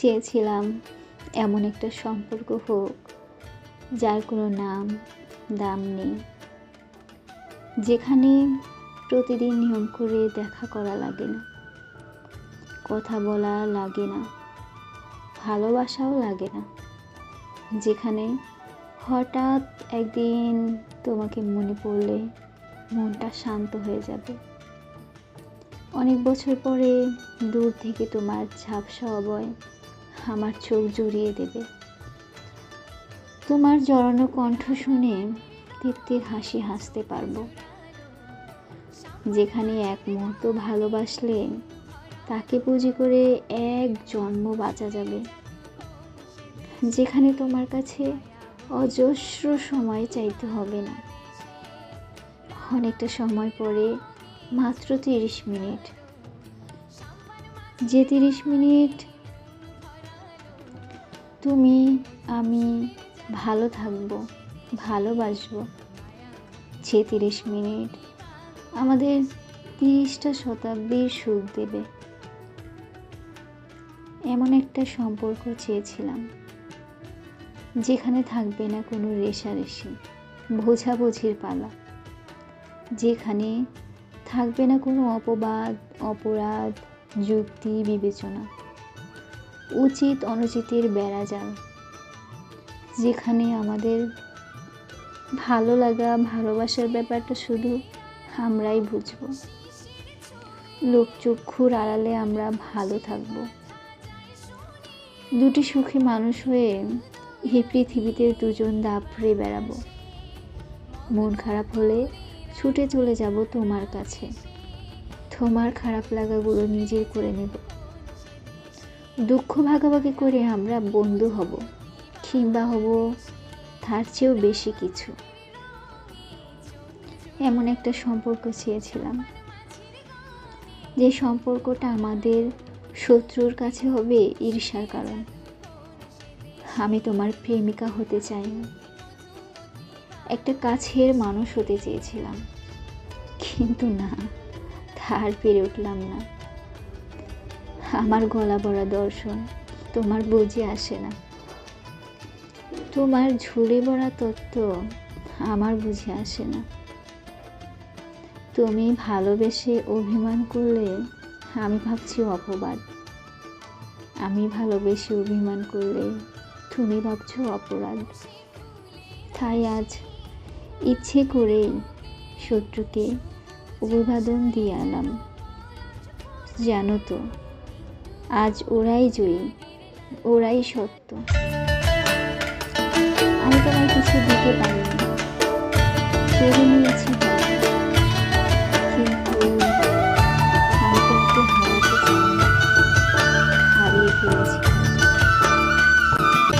চেয়েছিলাম, এমন একটা সম্পর্ক হোক, যার কোনো নাম, দাম নেই। যেখানে প্রতিদিন নিয়ম করে দেখা করা লাগে না, কথা বলা লাগে না, ভালোবাসাও লাগে না। যেখানে হঠাৎ একদিন তোমাকে মনে পড়লে মনটা শান্ত হয়ে যাবে। অনেক বছর পরে দূর থেকে তোমার ঝাপসা অবয় আমার চোখ জড়িয়ে দেবে। তোমার জড়ানো কণ্ঠ শুনে তৃপ্তির হাসি হাসতে পারব। যেখানে এক মুহূর্ত ভালোবাসলে তাকে পুঁজি করে এক জন্ম বাঁচা যাবে। যেখানে তোমার কাছে অজস্র সময় চাইতে হবে না। অনেকটা সময় পরে মাত্র তিরিশ মিনিট। যে তিরিশ মিনিট তুমি, আমি ভালো থাকব, ভালোবাসবো। যে তিরিশ মিনিট আমাদের তিরিশটা শতাব্দীর সুখ দেবে। এমন একটা সম্পর্ক চেয়েছিলাম, যেখানে থাকবে না কোনো রেশারেশি, বোঝাবুঝির পালা। যেখানে থাকবে না কোনো অপবাদ, অপরাধ, যুক্তি, বিবেচনা। উচিত অনুচিতের বেড়া বেড়াজাল যেখানে আমাদের ভালো লাগা, ভালোবাসার ব্যাপারটা শুধু আমরাই বুঝব। লোকচক্ষুর আড়ালে আমরা ভালো থাকব। দুটি সুখী মানুষ হয়ে এই পৃথিবীতে দুজন দাপড়ে বেড়াবো। মন খারাপ হলে ছুটে চলে যাব তোমার কাছে। তোমার খারাপ লাগাগুলো নিজের করে নেব। দুঃখ ভাগাভাগি করে আমরা বন্ধু হব, কিংবা হব তার চেয়েও বেশি কিছু। এমন একটা সম্পর্ক চেয়েছিলাম, যে সম্পর্কটা আমাদের শত্রুর কাছে হবে ঈর্ষার কারণ। আমি তোমার প্রেমিকা হতে চাইনি। একটা কাছের মানুষ হতে চেয়েছিলাম, কিন্তু না, তার পেরে উঠলাম না। আমার গলা ভরা দর্শন, তোমার বুঝে আসে না। তোমার ঝুলে ভরা তত্ত্ব আমার বুঝে আসে না। তুমি ভালোবেসে অভিমান করলে আমি ভাবছি অপবাদ। আমি ভালোবেসে অভিমান করলে তুমি ভাবছ অপরাধ। তাই আজ ইচ্ছে করেই শত্রুকে অভিবাদন দিয়ে আলাম জানো তো আজ ওরাই জয়ী ওরাই সত্য। আমি তোমায় কিছু দিতে পারিনি। নিয়েছি